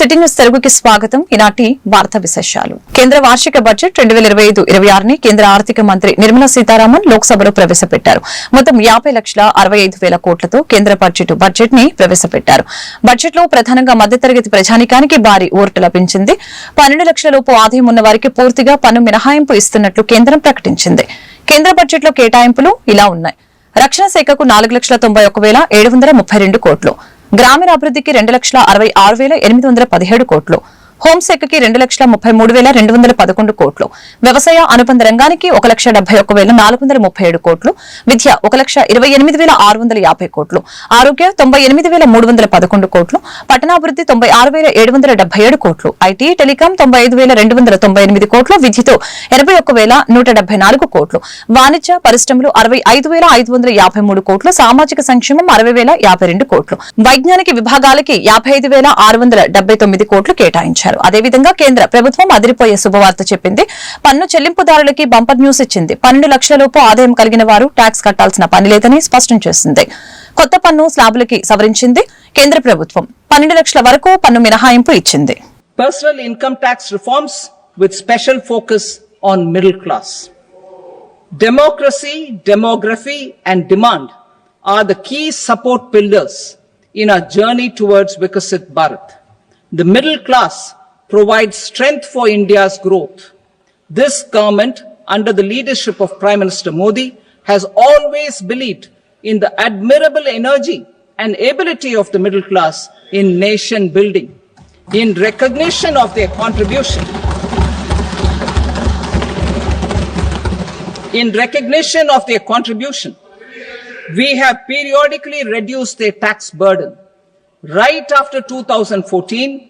City news తెలుగుకి స్వాగతం. ఈనాటి వార్తా విశేషాలు. కేంద్ర వార్షిక బడ్జెట్ రెండు వేల ఇరవై ఐదు ఇరవై ఆరుని కేంద్ర ఆర్థిక మంత్రి నిర్మలా సీతారామన్ లోక్సభలో ప్రవేశపెట్టారు. మొత్తం యాభై లక్షల అరవై ఐదు వేల కోట్లతో కేంద్ర బడ్జెట్ బడ్జెట్ని ప్రవేశపెట్టారు. బడ్జెట్లో ప్రధానంగా మధ్యతరగతి ప్రజానికానికి భారీ ఓర్టు లభించింది. పన్నెండు లక్షల లోపు ఆదాయం ఉన్న వారికి పూర్తిగా పన్ను మినహాయింపు ఇస్తున్నట్లు కేంద్రం ప్రకటించింది. కేంద్ర బడ్జెట్లో కేటాయింపులు ఇలా ఉన్నాయి. రక్షణ శాఖకు నాలుగు లక్షల తొంభై ఒక వేల ఏడు వందల ముప్పై రెండు కోట్లు. గ్రామీణాభివృద్ధికి రెండు లక్షల అరవై ఆరు వేల ఎనిమిది వందల పదిహేడు కోట్లు. హోంశాఖకి రెండు లక్షల ముప్పై మూడు వేల రెండు వందల పదకొండు కోట్లు వ్యవసాయ అనుబంధ రంగానికి ఒక లక్ష డెబ్బై ఒక్క వేల నాలుగు వందల ముప్పై ఏడు కోట్లు విద్య ఒక లక్ష ఇరవై ఎనిమిది వేల ఆరు వందల యాభై కోట్లు ఆరోగ్య తొంభై ఎనిమిది వేల మూడు వందల పదకొండు కోట్లు పట్టణాభివృద్ధి తొంభై ఆరు వేల ఏడు వందల డెబ్బై ఏడు కోట్లు ఐటీ టెలికాం తొంభై ఐదు వేల రెండు వందల తొంభై ఎనిమిది కోట్లు విద్యతో ఎనభై ఒక్క వేల నూట డెబ్బై నాలుగు కోట్లు వాణిజ్య పరిశ్రమలు అరవై ఐదు వేల ఐదు వందల యాభై మూడు కోట్లు సామాజిక సంక్షేమం అరవై వేల యాభై రెండు కోట్లు వైజ్ఞానిక విభాగాలకి యాభై ఐదు వేల ఆరు వందల డెబ్బై తొమ్మిది కోట్లు కేటాయించారు. ప్రకటించారు అదేవిధంగా కేంద్ర ప్రభుత్వం అదిరిపోయే శుభవార్త చెప్పింది. పన్ను చెల్లింపుదారులకి బంపర్ న్యూస్ ఇచ్చింది. పన్నెండు లక్షలలోపు ఆదాయం కలిగిన వారు ట్యాక్స్ కట్టాల్సిన పని లేదని స్పష్టం చేసింది. కొత్త పన్ను స్లాబులకి సవరించింది కేంద్ర ప్రభుత్వం. పన్నెండు లక్షల వరకు పన్ను మినహాయింపు ఇచ్చింది. Personal income tax reforms with special focus on middle class democracy demography and demand are the key support pillars in a journey towards Viksit Bharat the middle class provides strength for India's growth. This government, under the leadership of Prime Minister Modi, has always believed in the admirable energy and ability of the middle class in nation building. In recognition of their contribution, in recognition of their contribution, we have periodically reduced their tax burden. Right after 2014,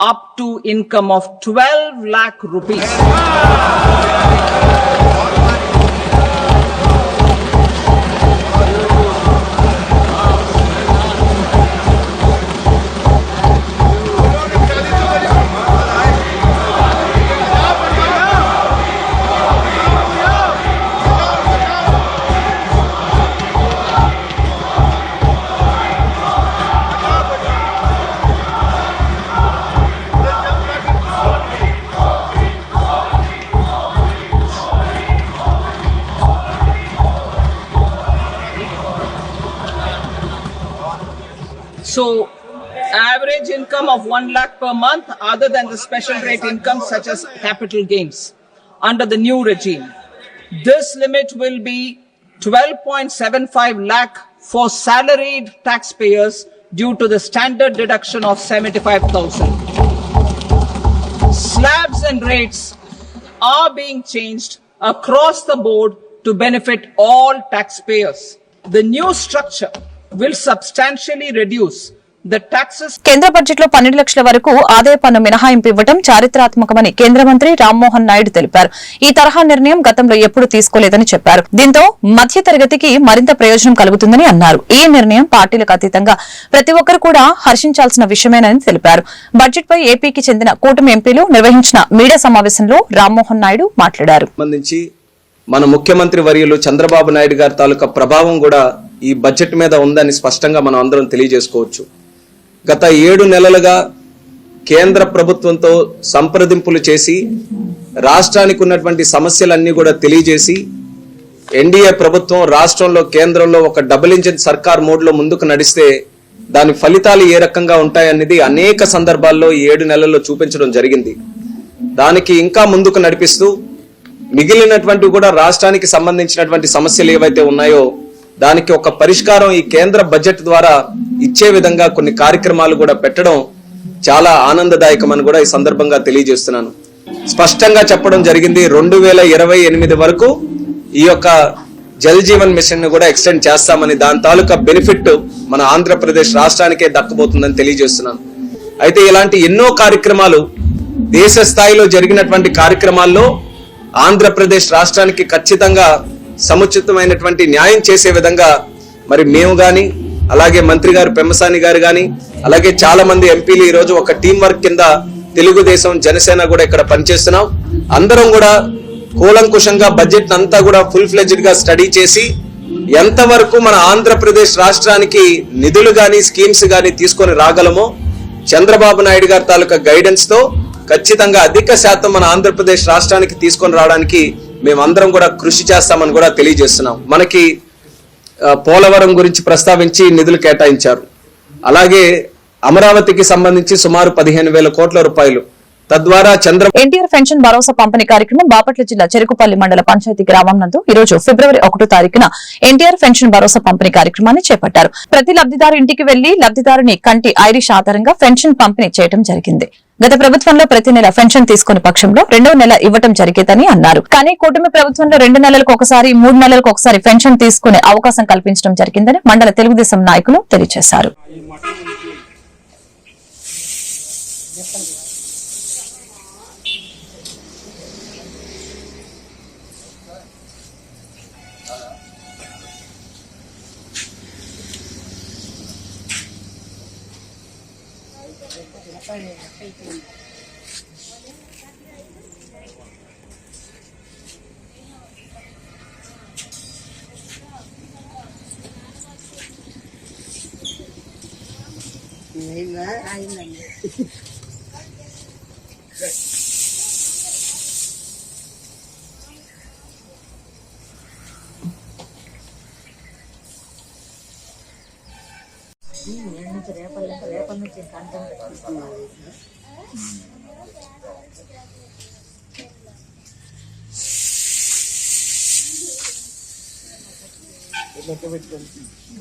up to income of 12 lakh rupees. Lakh per month, other than the special rate income such as capital gains, under the new regime. This limit will be 12.75 lakh for salaried taxpayers due to the standard deduction of 75,000. Slabs and rates are being changed across the board to benefit all taxpayers. The new structure will substantially reduce కేంద్ర బడ్జెట్లో పన్నెండు లక్షల వరకు ఆదాయ పన్ను మినహాయింపు ఇవ్వడం చారిత్రాత్మకమని కేంద్ర మంత్రి రామ్మోహన్ నాయుడు తెలిపారు. ఈ తరహా నిర్ణయం గతంలో ఎప్పుడూ తీసుకోలేదని చెప్పారు. దీంతో మధ్య తరగతికి మరింత ప్రయోజనం కలుగుతుందని అన్నారు. ఈ నిర్ణయం పార్టీలకు అతీతంగా ప్రతి ఒక్కరు కూడా హర్షించాల్సిన విషయమేనని తెలిపారు. బడ్జెట్ పై ఏపీకి చెందిన కూటమి ఎంపీలు నిర్వహించిన మీడియా సమావేశంలో రామ్మోహన్ నాయుడు మాట్లాడారు. సంబంధించి మన ముఖ్యమంత్రి వర్యులు చంద్రబాబు నాయుడు గారి తాలూకా ప్రభావం కూడా ఈ బడ్జెట్ మీద ఉందని స్పష్టంగా మనం అందరం తెలియజేసుకోవచ్చు. గత ఏడు నెలలుగా కేంద్ర ప్రభుత్వంతో సంప్రదింపులు చేసి రాష్ట్రానికి ఉన్నటువంటి సమస్యలన్నీ కూడా తెలియజేసి ఎన్డీఏ ప్రభుత్వం రాష్ట్రంలో కేంద్రంలో ఒక డబుల్ ఇంజిన్ సర్కార్ మోడ్లో ముందుకు నడిస్తే దాని ఫలితాలు ఏ రకంగా ఉంటాయనేది అనేక సందర్భాల్లో ఈ ఏడు నెలల్లో చూపించడం జరిగింది. దానికి ఇంకా ముందుకు నడిపిస్తూ మిగిలినటువంటి కూడా రాష్ట్రానికి సంబంధించినటువంటి సమస్యలు ఏవైతే ఉన్నాయో దానికి ఒక పరిష్కారం ఈ కేంద్ర బడ్జెట్ ద్వారా ఇచ్చే విధంగా కొన్ని కార్యక్రమాలు కూడా పెట్టడం చాలా ఆనందదాయకమని కూడా ఈ సందర్భంగా తెలియజేస్తున్నాను. స్పష్టంగా చెప్పడం జరిగింది రెండు వేల ఇరవై ఎనిమిది వరకు ఈ యొక్క జల్ జీవన్ మిషన్ను కూడా ఎక్స్టెండ్ చేస్తామని దాని తాలూకా బెనిఫిట్ మన ఆంధ్రప్రదేశ్ రాష్ట్రానికే దక్కబోతుందని తెలియజేస్తున్నాను. అయితే ఇలాంటి ఎన్నో కార్యక్రమాలు దేశ స్థాయిలో జరిగినటువంటి కార్యక్రమాల్లో ఆంధ్రప్రదేశ్ రాష్ట్రానికి ఖచ్చితంగా సముచితమైనటువంటి న్యాయం చేసే విధంగా మరి మేము కానీ అలాగే మంత్రి గారు పెమ్మసాని గారు కానీ అలాగే చాలా మంది ఎంపీలు ఈరోజు ఒక టీం వర్క్ కింద తెలుగుదేశం జనసేన కూడా ఇక్కడ పనిచేస్తున్నాం. అందరం కూడా కూలంకుషంగా బడ్జెట్ అంతా కూడా ఫుల్ ఫ్లెజ్డ్గా స్టడీ చేసి ఎంతవరకు మన ఆంధ్రప్రదేశ్ రాష్ట్రానికి నిధులు కానీ స్కీమ్స్ కానీ తీసుకొని రాగలమో చంద్రబాబు నాయుడు గారి తాలూకా గైడెన్స్తో ఖచ్చితంగా అధిక శాతం మన ఆంధ్రప్రదేశ్ రాష్ట్రానికి తీసుకొని రావడానికి మేమందరం కూడా కృషి చేస్తామని కూడా తెలియజేస్తున్నాం. మనకి పోలవరం గురించి ప్రస్తావించి నిధులు కేటాయించారు. అలాగే అమరావతికి సంబంధించి సుమారు పదిహేను వేల కోట్ల రూపాయలు. తద్వారా చంద్ర ఎన్టీఆర్ పెన్షన్ భరోసా పంపిణీ కార్యక్రమం బాపట్ల జిల్లా చెరుకుపల్లి మండల పంచాయతీ గ్రామం నందు ఈ రోజు ఫిబ్రవరి ఒకటో తారీఖున ఎన్టీఆర్ పెన్షన్ భరోసా పంపిణీ కార్యక్రమాన్ని చేపట్టారు. ప్రతి లబ్దిదారు ఇంటికి వెళ్ళి లబ్దిదారుని కంటి ఐరిష్ ఆధారంగా పెన్షన్ పంపిణీ చేయడం జరిగింది. గత ప్రభుత్వంలో ప్రతి నెల పెన్షన్ తీసుకుని పక్షంలో రెండో నెల ఇవ్వటం జరిగేదని అన్నారు. కానీ కూటమి ప్రభుత్వంలో రెండు నెలలకు ఒకసారి మూడు నెలలకు ఒకసారి పెన్షన్ తీసుకునే అవకాశం కల్పించడం జరిగిందని మండల తెలుగుదేశం నాయకులు తెలియజేశారు. Ini berapa berapa macam.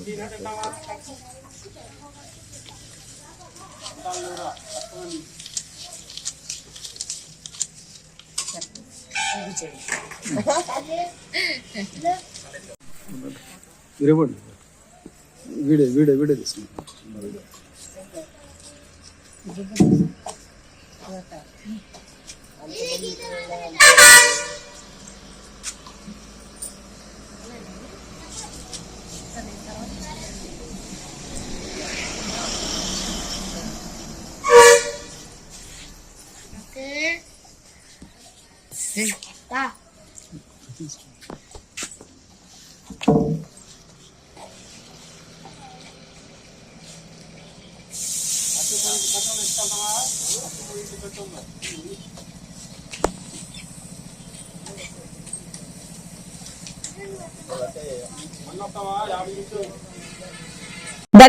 Ini kan. విరగొండి వీడియో వీడియో వీడియో తీసుకుంటాం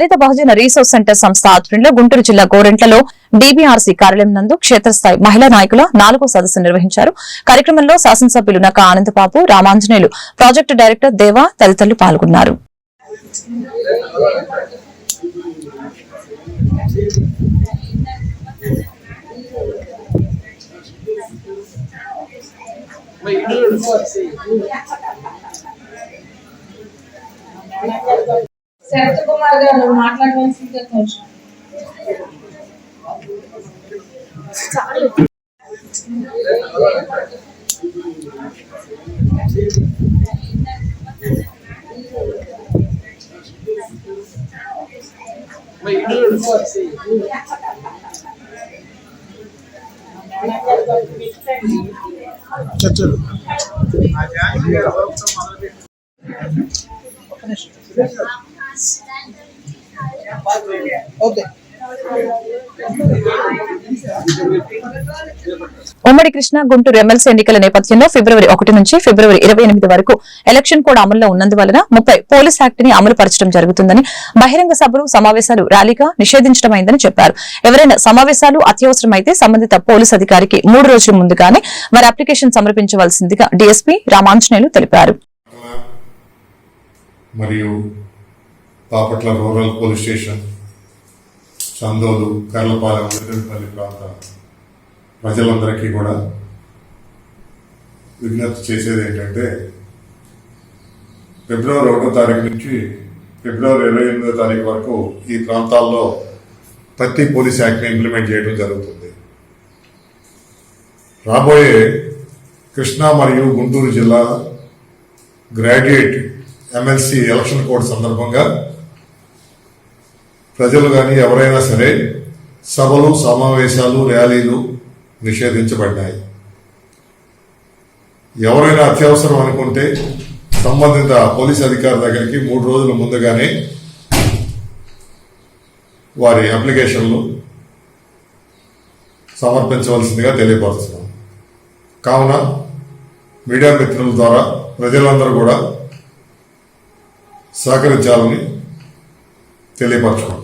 దళిత బహుజన రీసోర్స్ సెంటర్ సంస్థ ఆధ్వర్యంలో గుంటూరు జిల్లా గోరెంట్లలో డీబీఆర్సీ కార్యాలయం నందు క్షేత్రస్థాయి మహిళా నాయకుల నాలుగో సదస్సు నిర్వహించారు. కార్యక్రమంలో శాసనసభ్యులు నక ఆనందబాబు రామాంజనేయులు ప్రాజెక్టు డైరెక్టర్ దేవా తదితరులు పాల్గొన్నారు. శరత్ కుమార్ గారు మాట్లాడవలసిందిగా కొంచెం చర్చలు ఉమ్మడి కృష్ణ గుంటూరు ఎమ్మెల్సీ ఎన్నికల నేపథ్యంలో ఫిబ్రవరి ఒకటి నుంచి ఫిబ్రవరి ఇరవై ఎనిమిది వరకు ఎలక్షన్ కోడ్ అమల్లో ఉన్నందువలన ముప్పై పోలీస్ యాక్ట్ని అమలు పరచడం జరుగుతుందని బహిరంగ సభలు సమావేశాలు ర్యాలీగా నిషేధించడమైందని చెప్పారు. ఎవరైనా సమావేశాలు అత్యవసరమైతే సంబంధిత పోలీస్ అధికారికి మూడు రోజుల ముందుగానే వారి అప్లికేషన్ సమర్పించవలసిందిగా డీఎస్పీ రామాంజనేయులు తెలిపారు. మరియు Bapatla rural police station Chandolu Karlapalem Miradalapalli ప్రాంత ప్రజలందరికీ కూడా విజ్ఞప్తి చేసేది ఏంటంటే ఫిబ్రవరి ఒకటో తారీఖు నుంచి ఫిబ్రవరి ఇరవై ఎనిమిదో తారీఖు వరకు ఈ ప్రాంతాల్లో ప్రతి పోలీస్ యాక్ట్ని ఇంప్లిమెంట్ చేయడం జరుగుతుంది. రాబోయే కృష్ణా మరియు గుంటూరు జిల్లా గ్రాడ్యుయేట్ ఎమ్మెల్సీ ఎలక్షన్ కోడ్ సందర్భంగా ప్రజలు కానీ ఎవరైనా సరే సభలు సమావేశాలు ర్యాలీలు నిషేధించబడ్డాయి. ఎవరైనా అత్యవసరం అనుకుంటే సంబంధిత పోలీస్ అధికారి దగ్గరికి మూడు రోజుల ముందుగానే వారి అప్లికేషన్లు సమర్పించవలసిందిగా తెలియపరుస్తున్నాం. కావున మీడియా మిత్రుల ద్వారా ప్రజలందరూ కూడా సహకరించాలని తెలియపరచుకుంటున్నాం.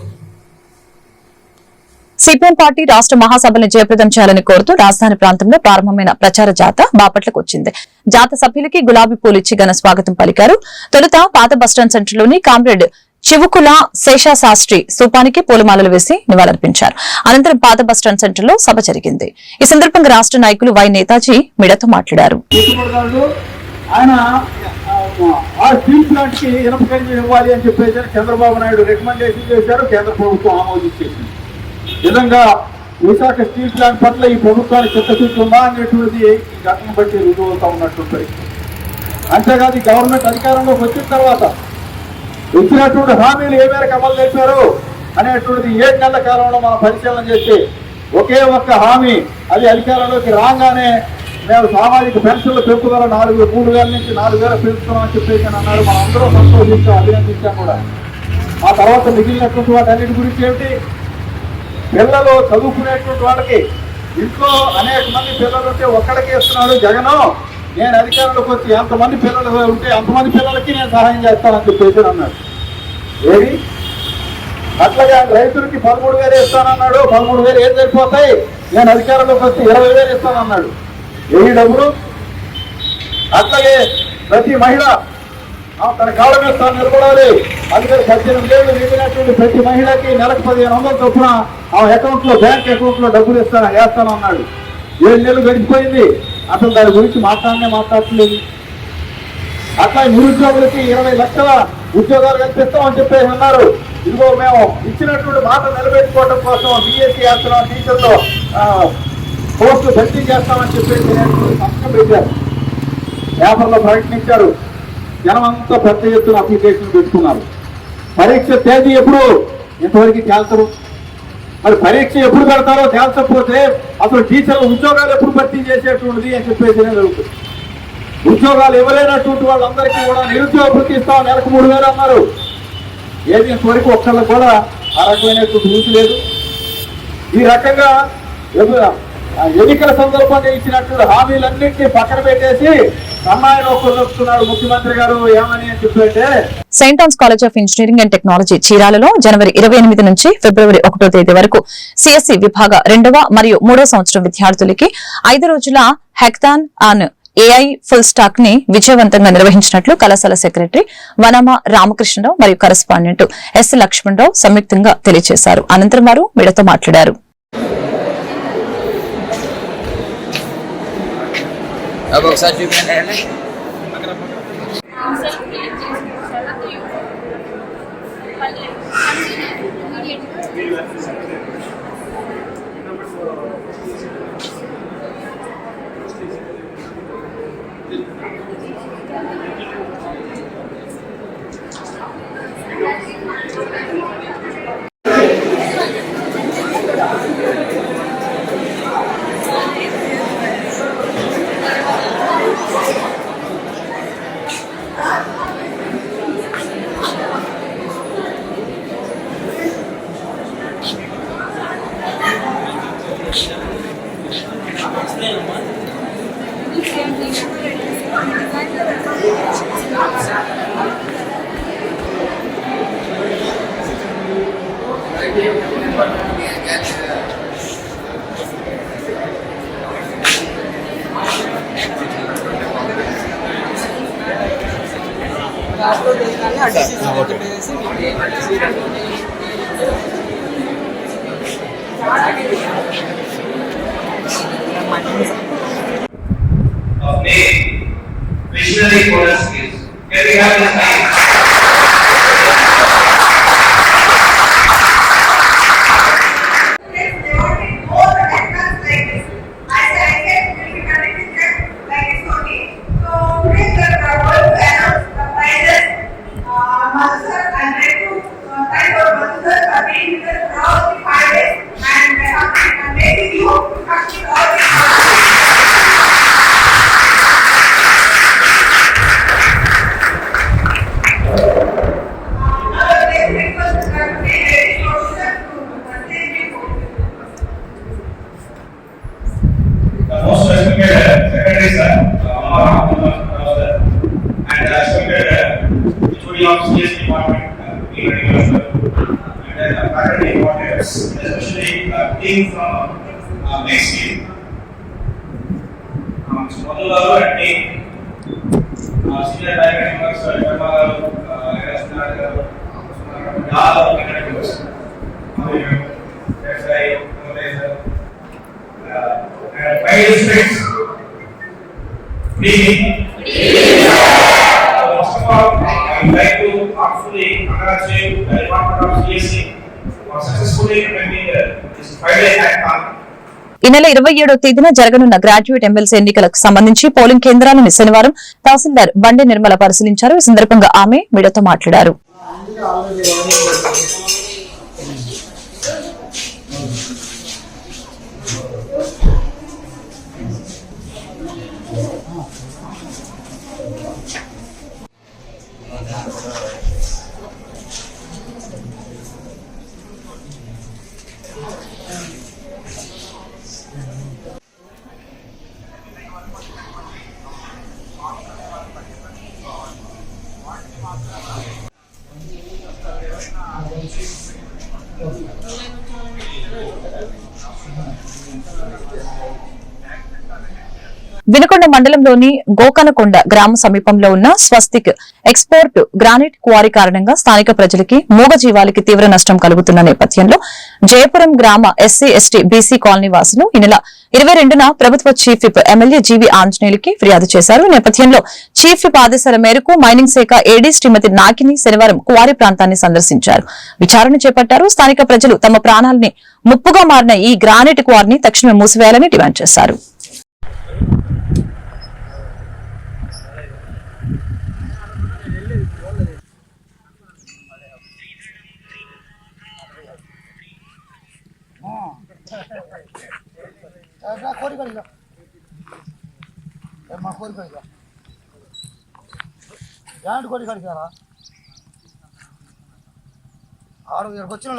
సిపిఎం పార్టీ రాష్ట్ర మహాసభను జయప్రదం చేయాలని కోరుతూ రాజధాని ప్రాంతంలో ప్రారంభమైన ప్రచార జాత బాపట్లకు వచ్చింది. జాత సభ్యులకి గులాబీ పూలు ఇచ్చి ఘన స్వాగతం పలికారు. తొలుత పాత బస్టాండ్ సెంటర్లోని కామ్రేడ్ చివుకుల శేషాశాస్త్రి స్థూపానికి పూలమాలలు వేసి నివాళులర్పించారు. అనంతరం పాత బస్టాండ్ సెంటర్లో సభ జరిగింది. ఈ సందర్భంగా రాష్ట్ర నాయకులు వై నేతాజీ మీడియాతో మాట్లాడారు. ఆ, స్టీల్ ప్లాంట్కి ఇనప ఇవ్వాలి అని చెప్పేసి చంద్రబాబు నాయుడు రికమెండేషన్ చేశారు. కేంద్ర ప్రభుత్వం ఆమోదించేసింది. నిజంగా విశాఖ స్టీల్ ప్లాంట్ పట్ల ఈ ప్రభుత్వానికి చిత్తశుద్ధి ఉందా అనేటువంటిది ఈ ఘటన బట్టి రుజువు అవుతా ఉన్నటువంటి పరిస్థితి. అంతేకాదు గవర్నమెంట్ అధికారంలోకి వచ్చిన తర్వాత ఇచ్చినటువంటి హామీలు ఏ మేరకు అమలు చేశారు అనేటువంటిది ఏడు నెలల కాలంలో మనం పరిశీలన చేస్తే ఒకే ఒక్క హామీ అది అధికారంలోకి రాగానే మేము సామాజిక పెన్షన్లు పెంపుదల నాలుగు మూడు వేల నుంచి నాలుగు వేల పెంచుతున్నామని చెప్పేసి అన్నారు. మనం అందరూ సంతోషించాం అభినందించాం కూడా. ఆ తర్వాత మిగిలినటువంటి వాటన్నిటి గురించి ఏమిటి? పిల్లలు చదువుకునేటువంటి వాళ్ళకి ఇంట్లో అనేక మంది పిల్లలు ఉంటే ఒక్కడికే ఇస్తున్నాడు జగను. నేను అధికారంలోకి వచ్చి ఎంతమంది పిల్లలు ఉంటే అంతమంది పిల్లలకి నేను సహాయం చేస్తానని చెప్పేసి అన్నాడు. ఏది? అట్లాగే రైతులకి పదమూడు వేలు ఇస్తానన్నాడు. పదమూడు వేలు ఏం సరిపోతాయి? నేను అధికారంలోకి వచ్చి ఇరవై వేలు ఇస్తానన్నాడు. ఏవి డబ్బులు? అట్లాగే ప్రతి మహిళ తన కాళ్ళ మీద తాను నిలబడాలి. అందుకని పద్దెనిమిది ఏళ్ళు నిండినటువంటి ప్రతి మహిళకి నెలకు పదిహేను వందల చొప్పున ఆ అకౌంట్లో బ్యాంక్ అకౌంట్లో డబ్బులు ఇస్తాను వేస్తాను అన్నాడు. ఏడు నెలలు గడిచిపోయింది. అసలు దాని గురించి మాట్లాడనే మాట్లాడట్లేదు. అట్లా నిరుద్యోగులకి ఇరవై లక్షల ఉద్యోగాలు కల్పిస్తామని చెప్పేసి అన్నారు ఇదిగో మేము ఇచ్చినటువంటి మాట నిలబెట్టుకోవడం కోసం బిఎస్సీ చేస్తున్నాం టీచర్లో పోస్టులు భర్తీ చేస్తామని చెప్పేసి నేను పెట్టారు పేపర్లో ప్రకటించారు జనం అంతా పెద్ద ఎత్తున అప్లికేషన్ పెట్టుకున్నారు. పరీక్ష తేదీ ఎప్పుడు? ఇంతవరకు తేల్చరు మరి పరీక్ష ఎప్పుడు పెడతారో తేల్చకపోతే అసలు టీచర్ల ఉద్యోగాలు ఎప్పుడు భర్తీ చేసేటువంటిది అని చెప్పేసి నేను అడుగుతున్నాను ఉద్యోగాలు ఇవ్వలేనటువంటి వాళ్ళందరికీ కూడా నిరుద్యోగ వృత్తి ఇస్తాం నెలకు మూడు వేలు అన్నారు. ఏది ఇంతవరకు ఒక్కళ్ళకి కూడా ఆ రకమైనటువంటి ఊసి లేదు. ఈ రకంగా ఆ ఎన్నికల సందర్భంగా ఇచ్చినటువంటి హామీలన్నింటినీ పక్కన పెట్టేసి Saint Ann's college of engineering and technology చీరాలలో జనవరి ఇరవై ఎనిమిది నుంచి ఫిబ్రవరి ఒకటో తేదీ వరకు సిఎస్సి విభాగ రెండవ మరియు మూడో సంవత్సరం విద్యార్థులకి ఐదు రోజుల హెక్తాన్ ఆన్ ఏఐ ఫుల్ స్టాక్ని విజయవంతంగా నిర్వహించినట్లు కళాశాల సెక్రటరీ వనమ రామకృష్ణరావు మరియు కరస్పాండెంట్ ఎస్ లక్ష్మణరావు సంయుక్తంగా తెలియజేశారు. అనంతరం వారు మీడతో మాట్లాడారు. अब ఒకసారి చూపించండి క్లాస్లో తెలియగానే Of for us, can we have this time? ఈ నెల ఇరవై ఏడో తేదీన జరగనున్న గ్రాడ్యుయేట్ ఎమ్మెల్సీ ఎన్నికలకు సంబంధించి పోలింగ్ కేంద్రాలను శనివారం తహసీల్దార్ బండి నిర్మల పరిశీలించారు. ఈ సందర్భంగా ఆమె మీడియాతో మాట్లాడారు. వినుకొండ మండలంలోని గోకనకొండ గ్రామ సమీపంలో ఉన్న స్వస్తిక్ ఎక్స్పోర్ట్ గ్రానైట్ క్వారీ కారణంగా స్థానిక ప్రజలకి మూగజీవాలకి తీవ్ర నష్టం కలుగుతున్న నేపథ్యంలో జయపురం గ్రామ ఎస్సీ ఎస్టీ బీసీ కాలనీ వాసులు ఈ నెల ఇరవై రెండున ప్రభుత్వ చీఫ్ విప్ ఎమ్మెల్యే జీవి ఆంజనేయులకి ఫిర్యాదు చేశారు. నేపథ్యంలో చీఫ్ విప్ ఆదేశాల మేరకు మైనింగ్ శాఖ ఏడీ శ్రీమతి నాకిని శనివారం క్వారీ ప్రాంతాన్ని సందర్శించారు. విచారణ చేపట్టారు. స్థానిక ప్రజలు తమ ప్రాణాలని ముప్పుగా మారిన ఈ గ్రానైట్ క్వారీని తక్షణమే మూసివేయాలని డిమాండ్ చేశారు. యాంటి కోడి కడిగారా ఆరు ఇక్కడికి వచ్చిన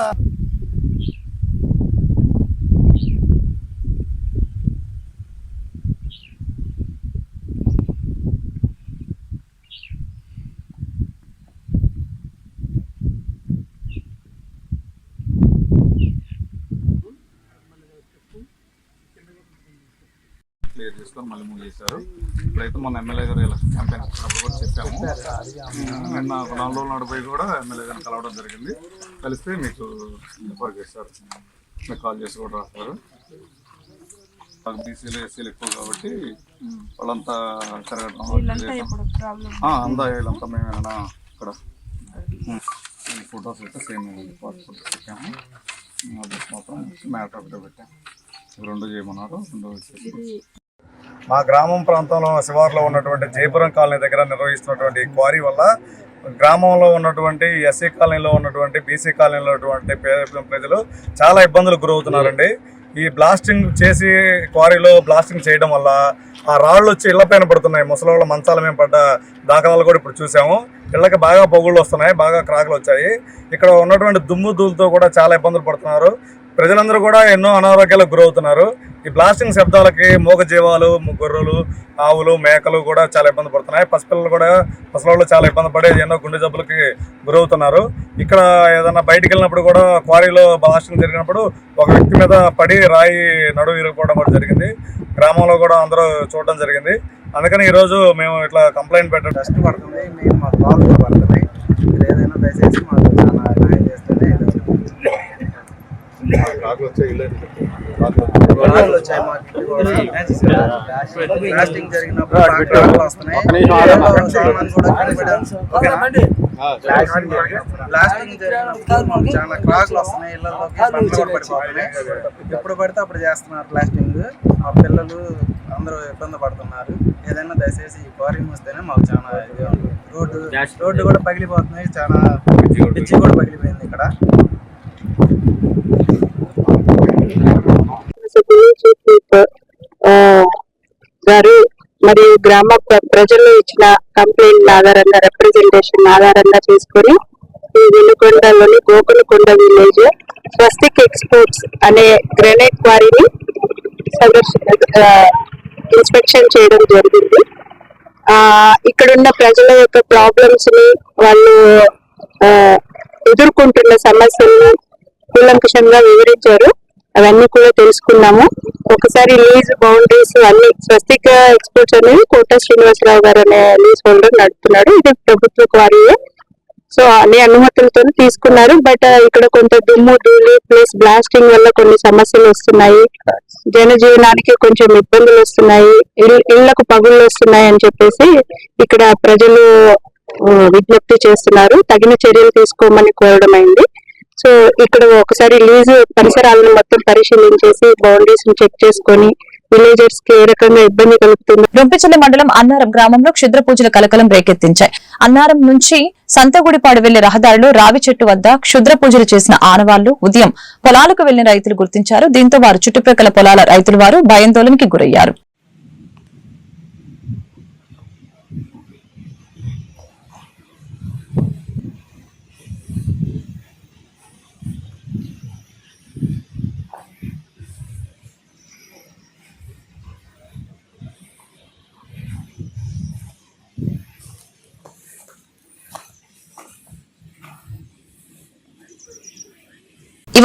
క్లియర్ చేసుకొని మళ్ళీ మూవ్ చేశారు. ఇప్పుడైతే మన ఎమ్మెల్యే గారు ఎలక్షన్ క్యాంపెయిన్ వచ్చినప్పుడు కూడా చెప్పాము. నిన్న ఒక నాలుగు రోజులు నడిపోయి కూడా ఎమ్మెల్యే గారిని కలవడం జరిగింది. కలిస్తే మీకు రిపోర్ట్ చేస్తారు. మీకు కాల్ చేసి కూడా రాస్తారు. బీసీలు ఎస్సీలు ఎక్కువ కాబట్టి వాళ్ళంతా తిరగడం అందా వీళ్ళంతా మేమేనా ఇక్కడ. ఈ ఫొటోస్ అయితే సేమ్ ఫొటోస్ పెట్టాము. అడ్రస్ మాత్రం మ్యాటర్ పెట్టాము రెండు చేయమన్నారు రెండు మా గ్రామం ప్రాంతంలో శివార్లో ఉన్నటువంటి జయపురం కాలనీ దగ్గర నిర్వహిస్తున్నటువంటి క్వారీ వల్ల గ్రామంలో ఉన్నటువంటి ఎస్సీ కాలనీలో ఉన్నటువంటి బీసీ కాలనీలో ఉన్నటువంటి పేద ప్రజలు చాలా ఇబ్బందులకు గురవుతున్నారండి. ఈ బ్లాస్టింగ్ చేసి క్వారీలో బ్లాస్టింగ్ చేయడం వల్ల ఆ రాళ్ళు వచ్చి ఇళ్ళ పైన పడుతున్నాయి. ముసలోళ్ళ మంచాల మీద పడ్డ దాఖలాలు కూడా ఇప్పుడు చూసాము. ఇళ్ళకి బాగా పొగుళ్ళు వస్తున్నాయి బాగా క్రాకులు వచ్చాయి. ఇక్కడ ఉన్నటువంటి దుమ్ము దూలతో కూడా చాలా ఇబ్బందులు పడుతున్నారు. ప్రజలందరూ కూడా ఎన్నో అనారోగ్యాలకు గురవుతున్నారు. ఈ బ్లాస్టింగ్ శబ్దాలకి మూగజీవాలు గొర్రెలు ఆవులు మేకలు కూడా చాలా ఇబ్బంది పడుతున్నాయి. పసిపిల్లలు కూడా పసిపిల్లలు చాలా ఇబ్బంది పడి ఎన్నో గుండె జబ్బులకి గురవుతున్నారు. ఇక్కడ ఏదైనా బయటికి వెళ్ళినప్పుడు కూడా క్వారీలో బ్లాస్టింగ్ జరిగినప్పుడు ఒక వ్యక్తి మీద పడి రాయి నడువు ఇరిగిపోవడం కూడా జరిగింది. గ్రామంలో కూడా అందరూ చూడడం జరిగింది. అందుకని ఈరోజు మేము ఇట్లా కంప్లైంట్ పెట్టడం డస్ట్ పడుతుంది మేము మాకు పడుతుంది. పడుతున్నాయి మీరు ఏదైనా దయచేసి మాకు చాలా న్యాయం చేస్తేనే వచ్చాయి బ్లాస్టింగ్ జరిగినప్పుడు వస్తున్నాయి చాలా క్రాక్లు వస్తున్నాయి ఇళ్ళలోకి పడిపోతున్నాయి ఎప్పుడు పడితే అప్పుడు చేస్తున్నారు బ్లాస్టింగ్ మా పిల్లలు అందరూ ఇబ్బంది పడుతున్నారు ఏదైనా దయచేసి ఈ క్వారీ మూస్తేనే మాకు చాలా ఇది రోడ్డు రోడ్డు కూడా పగిలిపోతున్నాయి. చాలా పిచ్చి కూడా పగిలిపోయింది ఇక్కడ. మరియు గ్రామ ప్రజలు ఇచ్చిన కంప్లైంట్ ఆధారంగా రిప్రజెంటేషన్ ఆధారంగా చేసుకొని ఈ వెనుకొండలోని గోకులకొండ విలేజ్ స్వస్తిక్ ఎక్స్పోర్ట్స్ అనే గ్రెనైట్ క్వారీని ఇన్స్పెక్షన్ చేయడం జరిగింది. ఇక్కడున్న ప్రజల యొక్క ప్రాబ్లమ్స్ని వాళ్ళు ఎదుర్కొంటున్న సమస్యల్ని కూలంకుషంగా వివరించారు. అవన్నీ కూడా తెలుసుకున్నాము. ఒకసారి లీజ్ బౌండరీస్ అన్ని స్వస్తిక ఎక్స్పోర్ట్స్ అనేవి కోట శ్రీనివాసరావు గారు అనే లీజ్ హోల్డర్ నడుపుతున్నాడు. ఇది ప్రభుత్వ క్వారీయే. సో అన్ని అనుమతులతో తీసుకున్నారు. బట్ ఇక్కడ కొంత దుమ్ము ధూళి ప్లస్ బ్లాస్టింగ్ వల్ల కొన్ని సమస్యలు వస్తున్నాయి. జనజీవనానికి కొంచెం ఇబ్బందులు వస్తున్నాయి. ఇళ్ళకు పగుళ్ళు వస్తున్నాయి అని చెప్పేసి ఇక్కడ ప్రజలు విజ్ఞప్తి చేస్తున్నారు. తగిన చర్యలు తీసుకోమని కోరడం అయింది. సో ఇక్కడ ఒకసారి లీజు పరిసరాలను మొత్తం పరిశీలించేసి బౌండరీస్ చెక్ చేసుకొని విలేజర్స్కి ఏ రకంగా ఇబ్బంది కలుగుతుంది. రొంపిచెల్లి మండలం అన్నారం గ్రామంలో క్షుద్ర పూజల కలకలం రేకెత్తించాయి. అన్నారం నుంచి సంతగుడిపాడు వెళ్ళే రహదారిలో రావి చెట్టు వద్ద క్షుద్ర పూజలు చేసిన ఆనవాళ్ళు ఉదయం పొలాలకు వెళ్ళిన రైతులు గుర్తించారు. దీంతో వారు చుట్టుప్రక్కల పొలాల రైతులు వారు భయాందోళనకి గురయ్యారు.